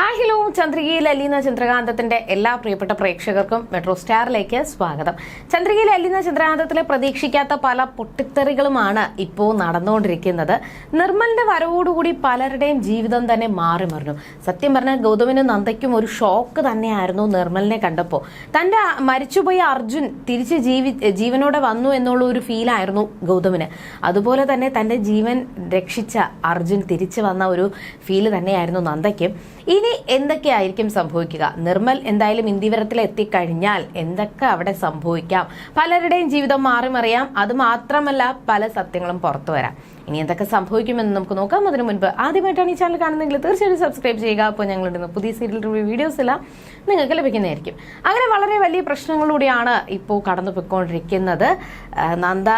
Hi hello. ചന്ദ്രികയിൽ Aleena ചന്ദ്രകാന്തത്തിന്റെ എല്ലാ പ്രിയപ്പെട്ട പ്രേക്ഷകർക്കും മെട്രോ സ്റ്റാറിലേക്ക് സ്വാഗതം. ചന്ദ്രികയിൽ അലീന ചന്ദ്രകാന്തത്തിലെ പ്രതീക്ഷിക്കാത്ത പല പൊട്ടിത്തെറികളുമാണ് ഇപ്പോൾ നടന്നുകൊണ്ടിരിക്കുന്നത്. നിർമ്മലിന്റെ വരവോടുകൂടി പലരുടെയും ജീവിതം തന്നെ മാറി മറിഞ്ഞു. സത്യം പറഞ്ഞാൽ ഗൗതമിനും നന്ദയ്ക്കും ഒരു ഷോക്ക് തന്നെയായിരുന്നു നിർമ്മലിനെ കണ്ടപ്പോൾ തന്റെ മരിച്ചുപോയ അർജുൻ തിരിച്ച് ജീവി ജീവനോടെ വന്നു എന്നുള്ള ഒരു ഫീലായിരുന്നു ഗൗതമിന്. അതുപോലെ തന്നെ തന്റെ ജീവൻ രക്ഷിച്ച അർജുൻ തിരിച്ചു വന്ന ഒരു ഫീൽ തന്നെയായിരുന്നു നന്ദയ്ക്കും. ഇനി എന്തൊക്കെയായിരിക്കും സംഭവിക്കുക? നിർമ്മൽ എന്തായാലും ഇന്ദിവരത്തിൽ എത്തിക്കഴിഞ്ഞാൽ എന്തൊക്കെ അവിടെ സംഭവിക്കാം? പലരുടെയും ജീവിതം മാറി മറിയാം. അത് മാത്രമല്ല പല സത്യങ്ങളും പുറത്തു വരാം. ഇനി എന്തൊക്കെ സംഭവിക്കുമെന്ന് നമുക്ക് നോക്കാം. അതിനു മുൻപ് ആദ്യമായിട്ടാണ് ഈ ചാനൽ കാണുന്നതെങ്കിൽ തീർച്ചയായിട്ടും സബ്സ്ക്രൈബ് ചെയ്യുക. അപ്പോൾ ഞങ്ങളിടുന്ന പുതിയ സീരിയൽ റിവ്യൂ വീഡിയോസ് എല്ലാം നിങ്ങൾക്ക് ലഭിക്കുന്നതായിരിക്കും. അങ്ങനെ വളരെ വലിയ പ്രശ്നങ്ങളിലൂടെയാണ് ഇപ്പോൾ കടന്നു പോയിക്കൊണ്ടിരിക്കുന്നത് നന്ദ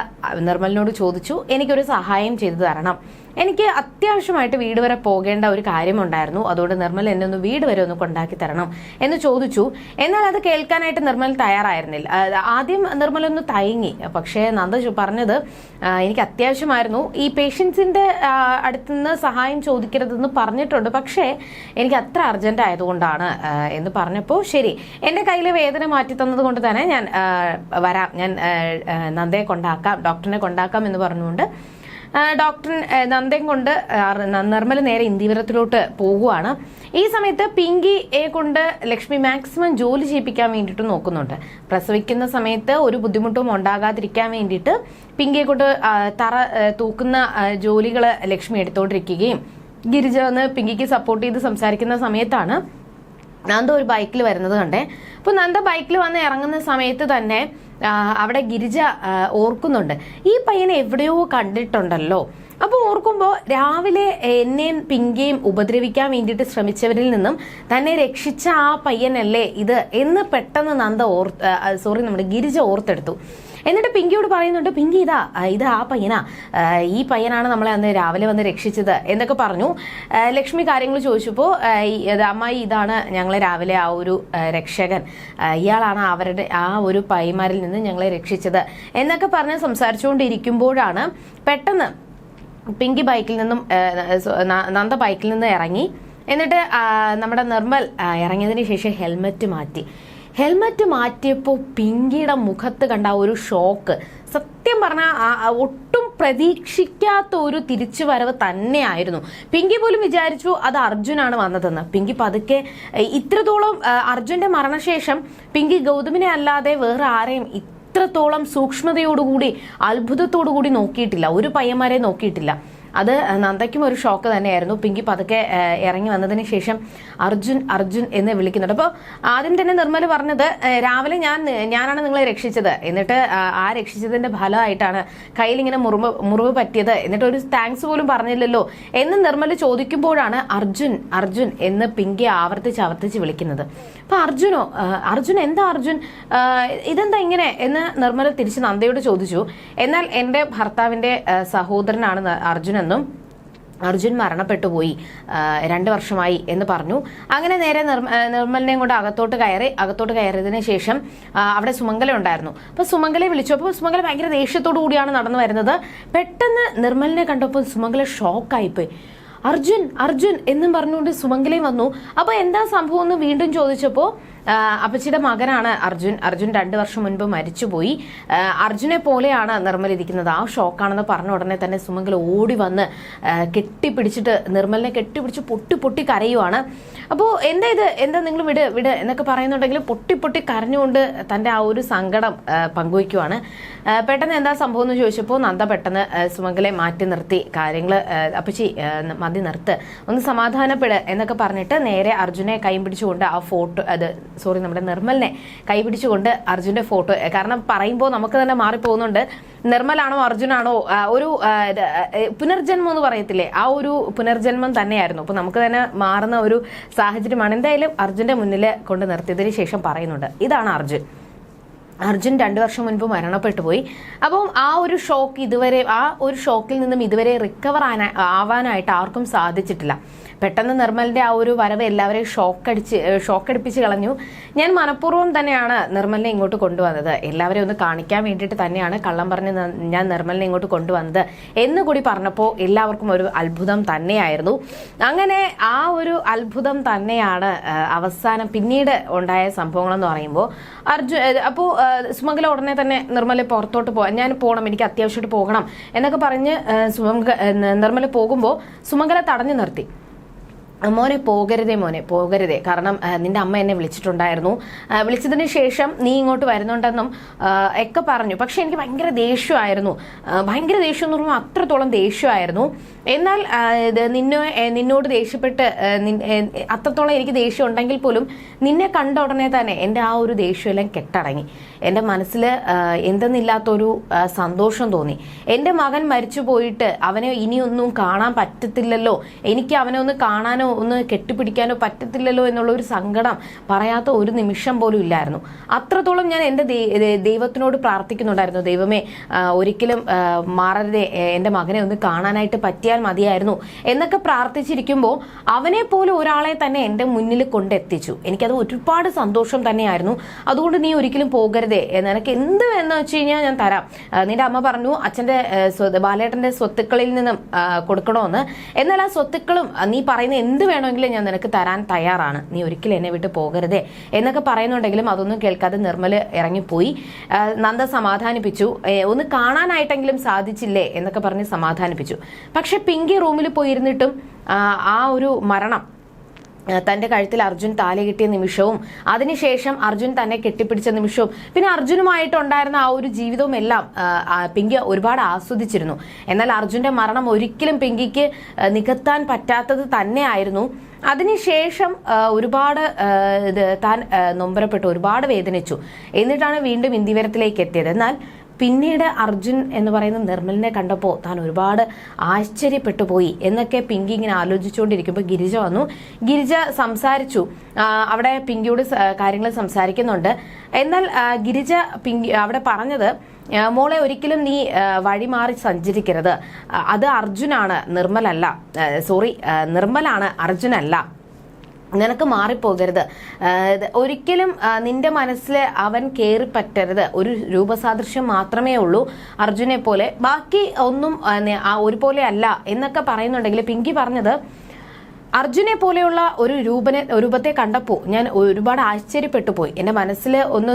നിർമ്മലിനോട് ചോദിച്ചു. എനിക്കൊരു സഹായം ചെയ്തു തരണം. എനിക്ക് അത്യാവശ്യമായിട്ട് വീട് വരെ പോകേണ്ട ഒരു കാര്യമുണ്ടായിരുന്നു. അതുകൊണ്ട് നിർമ്മൽ എന്നെ ഒന്ന് വീട് വരെ ഒന്ന് കൊണ്ടാക്കി തരണം എന്ന് ചോദിച്ചു. എന്നാൽ അത് കേൾക്കാനായിട്ട് നിർമ്മൽ തയ്യാറായിരുന്നില്ല. ആദ്യം നിർമ്മൽ ഒന്ന് തയങ്ങി പക്ഷേ നന്ദ പറഞ്ഞത് എനിക്ക് അത്യാവശ്യമായിരുന്നു. ഈ പേഷ്യൻസിന്റെ അടുത്തുനിന്ന് സഹായം ചോദിക്കരുതെന്ന് പറഞ്ഞിട്ടുണ്ട്. പക്ഷേ എനിക്ക് അത്ര അർജന്റ് ആയതുകൊണ്ടാണ് എന്ന് പറഞ്ഞപ്പോൾ ശരി എന്റെ കയ്യിൽ വേദന മാറ്റി തന്നത് കൊണ്ട് തന്നെ ഞാൻ വരാം. ഞാൻ നന്ദയെ കൊണ്ടാക്കാം ഡോക്ടറിനെ കൊണ്ടാക്കാം എന്ന് പറഞ്ഞുകൊണ്ട് ഡോക്ടർ നന്ദൻ കൊണ്ട് നിർമ്മല നേരെ ഇന്ദിവരത്തിലോട്ട് പോകുവാണ്. ഈ സമയത്ത് പിങ്കി എ കൊണ്ട് ലക്ഷ്മി മാക്സിമം ജോലി ചെയ്യിപ്പിക്കാൻ വേണ്ടിയിട്ട് നോക്കുന്നുണ്ട്. പ്രസവിക്കുന്ന സമയത്ത് ഒരു ബുദ്ധിമുട്ടും ഉണ്ടാകാതിരിക്കാൻ വേണ്ടിയിട്ട് പിങ്കിയെ കൊണ്ട് തറ തൂക്കുന്ന ജോലികൾ ലക്ഷ്മി എടുത്തോണ്ടിരിക്കുകയും ഗിരിജ വന്ന് പിങ്കിക്ക് സപ്പോർട്ട് ചെയ്ത് സംസാരിക്കുന്ന സമയത്താണ് നന്ദ ഒരു ബൈക്കിൽ വരുന്നത് കണ്ടേ. അപ്പോൾ നന്ദ ബൈക്കിൽ വന്ന് ഇറങ്ങുന്ന സമയത്ത് തന്നെ അവിടെ ഗിരിജ ഓർക്കുന്നുണ്ട്. ഈ പയ്യനെ എവിടെയോ കണ്ടിട്ടുണ്ടല്ലോ. അപ്പോൾ ഓർക്കുമ്പോൾ രാവിലെ എന്നെയും പിങ്കയും ഉപദ്രവിക്കാൻ വേണ്ടിയിട്ട് ശ്രമിച്ചവരിൽ നിന്നും തന്നെ രക്ഷിച്ച ആ പയ്യനല്ലേ ഇത് എന്ന് പെട്ടെന്ന് നന്ദ ഓർ സോറി നമ്മുടെ ഗിരിജ ഓർത്തെടുത്തു. എന്നിട്ട് പിങ്കിയോട് പറയുന്നുണ്ട് പിങ്കി ഇതാ ഇത് ആ പയ്യനാ. ഈ പയ്യനാണ് നമ്മളെ അന്ന് രാവിലെ വന്ന് രക്ഷിച്ചത്. എന്നൊക്കെ പറഞ്ഞു. ലക്ഷ്മി കാര്യങ്ങൾ ചോദിച്ചപ്പോൾ അമ്മായി ഇതാണ് ഞങ്ങളെ രാവിലെ ആ ഒരു രക്ഷകൻ. ഇയാളാണ് അവരുടെ ആ ഒരു പൈമാരിൽ നിന്ന് ഞങ്ങളെ രക്ഷിച്ചത്. എന്നൊക്കെ പറഞ്ഞ് സംസാരിച്ചുകൊണ്ടിരിക്കുമ്പോഴാണ് പെട്ടെന്ന് പിങ്കി ബൈക്കിൽ നിന്നും നന്ദ ബൈക്കിൽ നിന്ന് ഇറങ്ങി. എന്നിട്ട് നമ്മുടെ നിർമ്മൽ ഇറങ്ങിയതിന് ശേഷം ഹെൽമെറ്റ് മാറ്റി. ഹെൽമറ്റ് മാറ്റിയപ്പോൾ പിങ്കിയുടെ മുഖത്ത് കണ്ട ഒരു ഷോക്ക് സത്യം പറഞ്ഞാൽ ഒട്ടും പ്രതീക്ഷിക്കാത്ത ഒരു തിരിച്ചു വരവ് തന്നെയായിരുന്നു. പിങ്കി പോലും വിചാരിച്ചു അത് അർജുനാണ് വന്നതെന്ന്. പിങ്കി പതുക്കെ ഇത്രത്തോളം അർജുന്റെ മരണശേഷം പിങ്കി ഗൗതമിനെ അല്ലാതെ വേറെ ആരെയും ഇത്രത്തോളം സൂക്ഷ്മതയോടുകൂടി അത്ഭുതത്തോടുകൂടി നോക്കിയിട്ടില്ല. ഒരു പയ്യന്മാരെ നോക്കിയിട്ടില്ല. അത് നന്ദയ്ക്കും ഒരു ഷോക്ക് തന്നെയായിരുന്നു. പിങ്കി പതുക്കെ ഇറങ്ങി വന്നതിന് ശേഷം അർജുൻ അർജുൻ എന്ന് വിളിക്കുന്നുണ്ട്. അപ്പോൾ ആദ്യം തന്നെ നിർമ്മൽ പറഞ്ഞത് രാവിലെ ഞാൻ ഞാനാണ് നിങ്ങളെ രക്ഷിച്ചത്. എന്നിട്ട് ആ, ആ രക്ഷിച്ചതിന്റെ ഫലമായിട്ടാണ് കയ്യിൽ ഇങ്ങനെ മുറിവ് മുറിവ് പറ്റിയത്. എന്നിട്ട് ഒരു താങ്ക്സ് പോലും പറഞ്ഞില്ലല്ലോ എന്ന് നിർമ്മൽ ചോദിക്കുമ്പോഴാണ് അർജുൻ അർജുൻ എന്ന് പിങ്കി ആവർത്തിച്ച് ആവർത്തിച്ച് വിളിക്കുന്നത്. അപ്പൊ അർജുനോ അർജുൻ എന്താ അർജുൻ? ഇതെന്താ ഇങ്ങനെ? എന്ന് നിർമ്മല തിരിച്ച് നന്ദയോട് ചോദിച്ചു. എന്നാൽ എന്റെ ഭർത്താവിന്റെ സഹോദരനാണ് അർജുൻ എന്നും അർജുൻ മരണപ്പെട്ടു പോയി രണ്ട് വർഷമായി എന്ന് പറഞ്ഞു. അങ്ങനെ നേരെ നിർമ്മലിനെയും കൊണ്ട് അകത്തോട്ട് കയറി അകത്തോട്ട് കയറിയതിനു ശേഷം അവിടെ സുമംഗല ഉണ്ടായിരുന്നു. അപ്പൊ സുമംഗലയെ വിളിച്ചു. അപ്പോൾ സുമംഗല ഭയങ്കര ദേഷ്യത്തോടു കൂടിയാണ് നടന്നു വരുന്നത്. പെട്ടെന്ന് നിർമ്മലിനെ കണ്ടപ്പോൾ സുമംഗല ഷോക്കായിപ്പോയി അർജുൻ അർജുൻ എന്നും പറഞ്ഞുകൊണ്ട് സുമംഗലയും വന്നു. അപ്പൊ എന്താ സംഭവം എന്ന് വീണ്ടും ചോദിച്ചപ്പോൾ അപ്പച്ചിയുടെ മകനാണ് അർജുൻ. അർജുൻ രണ്ടു വർഷം മുൻപ് മരിച്ചുപോയി. അർജുനെ പോലെയാണ് നിർമ്മൽ ഇരിക്കുന്നത്. ആ ഷോക്കാണെന്ന് പറഞ്ഞ ഉടനെ തന്നെ സുമംഗൽ ഓടി വന്ന് കെട്ടിപ്പിടിച്ചിട്ട് നിർമ്മലിനെ കെട്ടിപ്പിടിച്ച് പൊട്ടി പൊട്ടി കരയുവാണ്. അപ്പോൾ എന്താ ഇത്? എന്താ നിങ്ങൾ വിട് വിട് എന്നൊക്കെ പറയുന്നുണ്ടെങ്കിൽ പൊട്ടി പൊട്ടി കരഞ്ഞുകൊണ്ട് തന്റെ ആ ഒരു സങ്കടം പങ്കുവയ്ക്കുവാണ്. പെട്ടെന്ന് എന്താ സംഭവം എന്ന് ചോദിച്ചപ്പോൾ നന്ദ പെട്ടെന്ന് സുമംഗലെ മാറ്റി നിർത്തി. കാര്യങ്ങൾ അപ്പച്ചി മതി നിർത്ത്. ഒന്ന് സമാധാനപ്പെട് എന്നൊക്കെ പറഞ്ഞിട്ട് നേരെ അർജുനെ കൈ പിടിച്ചുകൊണ്ട് ആ ഫോട്ടോ അത് സോറി നമ്മുടെ നിർമ്മലിനെ കൈപിടിച്ചുകൊണ്ട് അർജുന്റെ ഫോട്ടോ കാരണം പറയുമ്പോൾ നമുക്ക് തന്നെ മാറിപ്പോകുന്നുണ്ട് നിർമ്മലാണോ അർജുനാണോ ഒരു പുനർജന്മം എന്ന് പറയത്തില്ലേ? ആ ഒരു പുനർജന്മം തന്നെയായിരുന്നു. അപ്പൊ നമുക്ക് തന്നെ മാറുന്ന ഒരു സാഹചര്യമാണ് എന്തായാലും അർജുന്റെ മുന്നിൽ കൊണ്ട് നിർത്തിയതിന് ശേഷം പറയുന്നുണ്ട്. ഇതാണ് അർജുൻ. അർജുൻ രണ്ടു വർഷം മുൻപ് മരണപ്പെട്ടു പോയി. അപ്പം ആ ഒരു ഷോക്ക് ഇതുവരെ ആ ഒരു ഷോക്കിൽ നിന്നും ഇതുവരെ റിക്കവർ ആവാനായിട്ട് ആർക്കും സാധിച്ചിട്ടില്ല. പെട്ടെന്ന് നിർമ്മലിന്റെ ആ ഒരു വരവ് എല്ലാവരെയും ഷോക്ക് അടിച്ച് ഷോക്ക് അടിപ്പിച്ച് കളഞ്ഞു. ഞാൻ മനഃപൂർവം തന്നെയാണ് നിർമ്മലിനെ ഇങ്ങോട്ട് കൊണ്ടുവന്നത്. എല്ലാവരെയും ഒന്ന് കാണിക്കാൻ വേണ്ടിയിട്ട് തന്നെയാണ് കള്ളം പറഞ്ഞ് ഞാൻ നിർമ്മലിനെ ഇങ്ങോട്ട് കൊണ്ടുവന്നത് എന്ന് കൂടി പറഞ്ഞപ്പോൾ എല്ലാവർക്കും ഒരു അത്ഭുതം തന്നെയായിരുന്നു. അങ്ങനെ ആ ഒരു അത്ഭുതം തന്നെയാണ് അവസാനം പിന്നീട് ഉണ്ടായ സംഭവങ്ങളെന്ന് പറയുമ്പോൾ അർജു അപ്പോൾ സുമംഗല ഉടനെ തന്നെ നിർമ്മല പുറത്തോട്ട് പോകാം ഞാൻ പോകണം എനിക്ക് അത്യാവശ്യമായിട്ട് പോകണം എന്നൊക്കെ പറഞ്ഞ് സുമംഗ നിർമ്മല പോകുമ്പോൾ സുമംഗല തടഞ്ഞു നിർത്തി. മോനെ പോകരുതേ മോനെ പോകരുതേ. കാരണം നിന്റെ അമ്മ എന്നെ വിളിച്ചിട്ടുണ്ടായിരുന്നു. വിളിച്ചതിന് ശേഷം നീ ഇങ്ങോട്ട് വരുന്നുണ്ടെന്നും ഒക്കെ പറഞ്ഞു. പക്ഷെ എനിക്ക് ഭയങ്കര ദേഷ്യമായിരുന്നു. ഭയങ്കര ദേഷ്യം എന്ന് പറയുമ്പോൾ അത്രത്തോളം ദേഷ്യമായിരുന്നു. എന്നാൽ നിന്നെ നിന്നോട് ദേഷ്യപ്പെട്ട് അത്രത്തോളം എനിക്ക് ദേഷ്യം ഉണ്ടെങ്കിൽ പോലും നിന്നെ കണ്ട ഉടനെ തന്നെ എന്റെ ആ ഒരു ദേഷ്യമെല്ലാം കെട്ടടങ്ങി. എന്റെ മനസ്സിൽ എന്തെന്നില്ലാത്തൊരു സന്തോഷം തോന്നി. എന്റെ മകൻ മരിച്ചു പോയിട്ട് അവനെ ഇനിയൊന്നും കാണാൻ പറ്റത്തില്ലല്ലോ. എനിക്ക് അവനെ ഒന്ന് കാണാനോ ഒന്ന് കെട്ടിപ്പിടിക്കാനോ പറ്റത്തില്ലല്ലോ എന്നുള്ള ഒരു സങ്കടം പറയാത്ത ഒരു നിമിഷം പോലും ഇല്ലായിരുന്നു. അത്രത്തോളം ഞാൻ എന്റെ ദൈവത്തിനോട് പ്രാർത്ഥിക്കുന്നുണ്ടായിരുന്നു. ദൈവമേ ഒരിക്കലും മാറരുതേ എന്റെ മകനെ ഒന്ന് കാണാനായിട്ട് പറ്റിയാൽ മതിയായിരുന്നു എന്നൊക്കെ പ്രാർത്ഥിച്ചിരിക്കുമ്പോൾ അവനെ പോലും ഒരാളെ തന്നെ എന്റെ മുന്നിൽ കൊണ്ടെത്തിച്ചു. എനിക്കത് ഒരുപാട് സന്തോഷം തന്നെയായിരുന്നു. അതുകൊണ്ട് നീ ഒരിക്കലും പോകരുതേ. നിനക്ക് എന്ത് എന്ന് വെച്ച് കഴിഞ്ഞാൽ ഞാൻ തരാം. നിന്റെ അമ്മ പറഞ്ഞു അച്ഛന്റെ ബാലേട്ടന്റെ സ്വത്തുക്കളിൽ നിന്നും കൊടുക്കണമെന്ന് എന്നാൽ ആ സ്വത്തുക്കളും നീ പറയുന്ന എന്ത് വേണമെങ്കിലും ഞാൻ നിനക്ക് തരാൻ തയ്യാറാണ്. നീ ഒരിക്കലും എന്നെ വിട്ട് പോകരുതേ. എന്നൊക്കെ പറയുന്നുണ്ടെങ്കിലും അതൊന്നും കേൾക്കാതെ നിർമ്മൽ ഇറങ്ങിപ്പോയി. നന്ദ സമാധാനിപ്പിച്ചു. ഒന്ന് കാണാനായിട്ടെങ്കിലും സാധിച്ചില്ലേ എന്നൊക്കെ പറഞ്ഞ് സമാധാനിപ്പിച്ചു. പക്ഷെ പിങ്കി റൂമിൽ പോയിരുന്നിട്ടും ആ, ഒരു മരണം തന്റെ കഴുത്തിൽ അർജുൻ താല കിട്ടിയ നിമിഷവും അതിനുശേഷം അർജുൻ തന്നെ കെട്ടിപ്പിടിച്ച നിമിഷവും പിന്നെ അർജുനുമായിട്ടുണ്ടായിരുന്ന ആ ഒരു ജീവിതവും എല്ലാം പിങ്കി ഒരുപാട് ആസ്വദിച്ചിരുന്നു. എന്നാൽ അർജുന്റെ മരണം ഒരിക്കലും പിങ്കിക്ക് നികത്താൻ പറ്റാത്തത് തന്നെയായിരുന്നു. അതിനുശേഷം ഒരുപാട് താൻ നൊമ്പരപ്പെട്ടു ഒരുപാട് വേദനിച്ചു. എന്നിട്ടാണ് വീണ്ടും ഇന്ദിവരത്തിലേക്ക് എത്തിയത്. എന്നാൽ പിന്നീട് അർജുൻ എന്ന് പറയുന്ന നിർമ്മലിനെ കണ്ടപ്പോൾ താൻ ഒരുപാട് ആശ്ചര്യപ്പെട്ടു പോയി എന്നൊക്കെ പിങ്കി ഇങ്ങനെ ആലോചിച്ചുകൊണ്ടിരിക്കുമ്പോൾ ഗിരിജ വന്നു. ഗിരിജ സംസാരിച്ചു. അവിടെ പിങ്കിയോട് കാര്യങ്ങൾ സംസാരിക്കുന്നുണ്ട്. എന്നാൽ ഗിരിജ പിങ്കി അവിടെ പറഞ്ഞത് മോളെ ഒരിക്കലും നീ വഴി മാറി സഞ്ചരിക്കരുത്. അത് അർജുനാണ് നിർമ്മലല്ല. സോറി നിർമ്മലാണ് അർജുനല്ല. നിനക്ക് മാറിപ്പോകരുത്. ഒരിക്കലും നിന്റെ മനസ്സിൽ അവൻ കയറി പറ്റരുത് ഒരു രൂപസാദൃശ്യം മാത്രമേ ഉള്ളൂ അർജുനെ പോലെ. ബാക്കി ഒന്നും ഒരുപോലെ അല്ല എന്നൊക്കെ പറയുന്നുണ്ടെങ്കിൽ പിങ്കി പറഞ്ഞത് അർജുനെ പോലെയുള്ള ഒരു രൂപനെ രൂപത്തെ കണ്ടപ്പോൾ ഞാൻ ഒരുപാട് ആശ്ചര്യപ്പെട്ടു പോയി. എന്റെ മനസ്സിൽ ഒന്ന്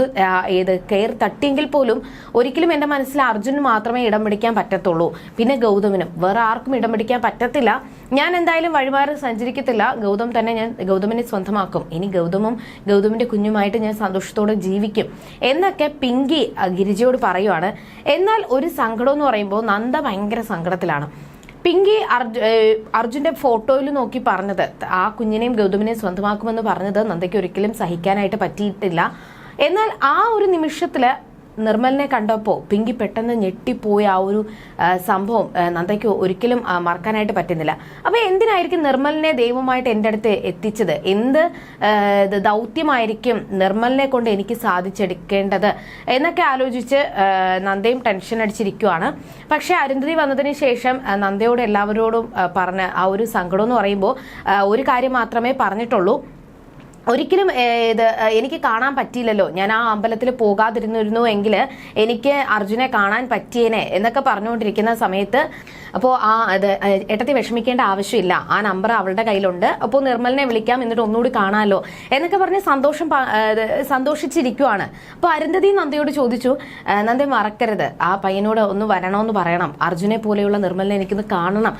ഏത് കയർ തട്ടിയെങ്കിൽ പോലും ഒരിക്കലും എന്റെ മനസ്സിൽ അർജുന് മാത്രമേ ഇടം പിടിക്കാൻ പറ്റത്തുള്ളൂ. പിന്നെ ഗൗതമിനും വേറെ ആർക്കും ഇടം പിടിക്കാൻ പറ്റത്തില്ല. ഞാൻ എന്തായാലും വഴിമാറി സഞ്ചരിക്കത്തില്ല. ഗൗതം തന്നെ ഞാൻ ഗൗതമിനെ സ്വന്തമാക്കും. ഇനി ഗൗതമും ഗൗതമിന്റെ കുഞ്ഞുമായിട്ട് ഞാൻ സന്തോഷത്തോടെ ജീവിക്കും. എന്നൊക്കെ പിങ്കി ഗിരിജയോട് പറയുവാണ്. എന്നാൽ ഒരു സങ്കടം എന്ന് പറയുമ്പോൾ നന്ദ ഭയങ്കര സങ്കടത്തിലാണ്. പിങ്കി അർജു അർജുന്റെ ഫോട്ടോയിൽ നോക്കി പറഞ്ഞത് ആ കുഞ്ഞിനെയും ഗൗതമിനെയും സ്വന്തമാക്കുമെന്ന് പറഞ്ഞത് നന്ദയ്ക്ക് ഒരിക്കലും സഹിക്കാനായിട്ട് പറ്റിയിട്ടില്ല. എന്നാൽ ആ ഒരു നിമിഷത്തിൽ നിർമ്മലിനെ കണ്ടപ്പോൾ പിങ്കി പെട്ടെന്ന് ഞെട്ടിപ്പോയ ആ ഒരു സംഭവം നന്ദയ്ക്ക് ഒരിക്കലും മറക്കാനായിട്ട് പറ്റുന്നില്ല. അപ്പോൾ എന്തിനായിരിക്കും നിർമ്മലിനെ ദൈവമായിട്ട് എന്റെ അടുത്ത് എത്തിച്ചത്? എന്ത് ദൗത്യമായിരിക്കും നിർമ്മലിനെ കൊണ്ട് എനിക്ക് സാധിച്ചെടുക്കേണ്ടത്? എന്നൊക്കെ ആലോചിച്ച് നന്ദയും ടെൻഷൻ അടിച്ചിരിക്കുവാണ്. പക്ഷേ അരുന്ധതി വന്നതിന് ശേഷം നന്ദയോട് എല്ലാവരോടും പറഞ്ഞ ആ ഒരു സങ്കടം എന്ന് പറയുമ്പോൾ ഒരു കാര്യം മാത്രമേ പറഞ്ഞിട്ടുള്ളൂ. ഒരിക്കലും ഇത് എനിക്ക് കാണാൻ പറ്റിയില്ലല്ലോ. ഞാൻ ആ അമ്പലത്തിൽ പോകാതിരുന്നിരുന്നു എങ്കിൽ എനിക്ക് അർജുനെ കാണാൻ പറ്റിയേനെ എന്നൊക്കെ പറഞ്ഞുകൊണ്ടിരിക്കുന്ന സമയത്ത് അപ്പോൾ ആ അത് എട്ടത്തി വിഷമിക്കേണ്ട ആവശ്യമില്ല. ആ നമ്പർ അവളുടെ കയ്യിലുണ്ട്. അപ്പോൾ നിർമ്മലിനെ വിളിക്കാം എന്നിട്ട് ഒന്നുകൂടി കാണാമല്ലോ എന്നൊക്കെ പറഞ്ഞ് സന്തോഷം സന്തോഷിച്ചിരിക്കുവാണ്. അപ്പോൾ അരുന്ധതി നന്ദിയോട് ചോദിച്ചു നന്ദി മറക്കരുത്. ആ പയ്യനോട് ഒന്ന് വരണമെന്ന് പറയണം. അർജുനെ പോലെയുള്ള നിർമ്മലിനെ എനിക്കൊന്ന് കാണണം.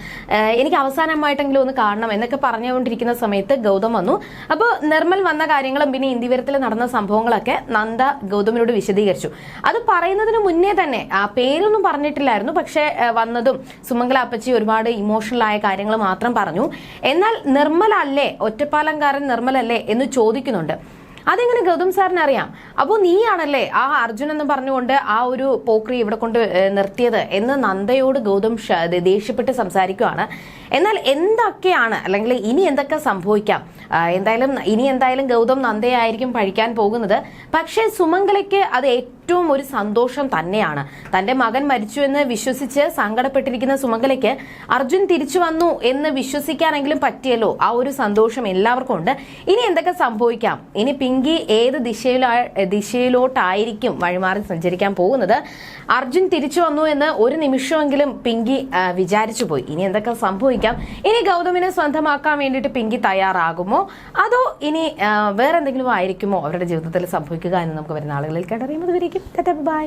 എനിക്ക് അവസാനമായിട്ടെങ്കിലും ഒന്ന് കാണണം എന്നൊക്കെ പറഞ്ഞുകൊണ്ടിരിക്കുന്ന സമയത്ത് ഗൗതം വന്നു. അപ്പോൾ നിർമ്മൽ വന്ന കാര്യങ്ങളും പിന്നെ ഇന്ത്യവരത്തിൽ നടന്ന സംഭവങ്ങളൊക്കെ നന്ദ ഗൗതമിനോട് വിശദീകരിച്ചു. അത് പറയുന്നതിന് മുന്നേ തന്നെ ആ പേരൊന്നും പറഞ്ഞിട്ടില്ലായിരുന്നു. പക്ഷേ വന്നതും സുമംഗല അപ്പച്ചി ഒരുപാട് ഇമോഷണൽ ആയ കാര്യങ്ങൾ മാത്രം പറഞ്ഞു. എന്നാൽ നിർമ്മലല്ലേ ഒറ്റപ്പാലംകാരൻ നിർമ്മലല്ലേ എന്ന് ചോദിക്കുന്നുണ്ട്. അതെങ്ങനെ ഗൗതം സാറിന് അറിയാം അപ്പോൾ നീയാണല്ലേ ആ അർജുൻ എന്ന് പറഞ്ഞുകൊണ്ട് ആ ഒരു പോക്രി ഇവിടെ കൊണ്ട് നിർത്തിയത് എന്ന് നന്ദയോട് ഗൗതം ദേഷ്യപ്പെട്ട് സംസാരിക്കുവാണ്. എന്നാൽ എന്തൊക്കെയാണ് അല്ലെങ്കിൽ ഇനി എന്തൊക്കെ സംഭവിക്കാം? എന്തായാലും ഇനി എന്തായാലും ഗൗതം നന്ദയായിരിക്കും പഴിക്കാൻ പോകുന്നത്. പക്ഷേ സുമംഗലയ്ക്ക് അത് ഏറ്റവും ഒരു സന്തോഷം തന്നെയാണ്. തന്റെ മകൻ മരിച്ചു എന്ന് വിശ്വസിച്ച് സങ്കടപ്പെട്ടിരിക്കുന്ന സുമംഗലയ്ക്ക് അർജുൻ തിരിച്ചു വന്നു എന്ന് വിശ്വസിക്കാനെങ്കിലും പറ്റിയല്ലോ. ആ ഒരു സന്തോഷം എല്ലാവർക്കും ഉണ്ട്. ഇനി എന്തൊക്കെ സംഭവിക്കാം? ഇനി പിങ്കി ഏത് ദിശയിലാ ദിശയിലോട്ടായിരിക്കും വഴിമാറി സഞ്ചരിക്കാൻ പോകുന്നത്. അർജുൻ തിരിച്ചു വന്നു എന്ന് ഒരു നിമിഷമെങ്കിലും പിങ്കി വിചാരിച്ചു പോയി. ഇനി എന്തൊക്കെ സംഭവിക്കാം? ഇനി ഗൗതമിനെ സ്വന്തമാക്കാൻ വേണ്ടിയിട്ട് പിങ്കി തയ്യാറാകുമോ? അതോ ഇനി വേറെന്തെങ്കിലും ആയിരിക്കുമോ അവരുടെ ജീവിതത്തിൽ സംഭവിക്കുക എന്ന് നമുക്ക് വരുന്ന ആളുകളിൽ കേട്ടറിയുമ്പോൾ ബൈ.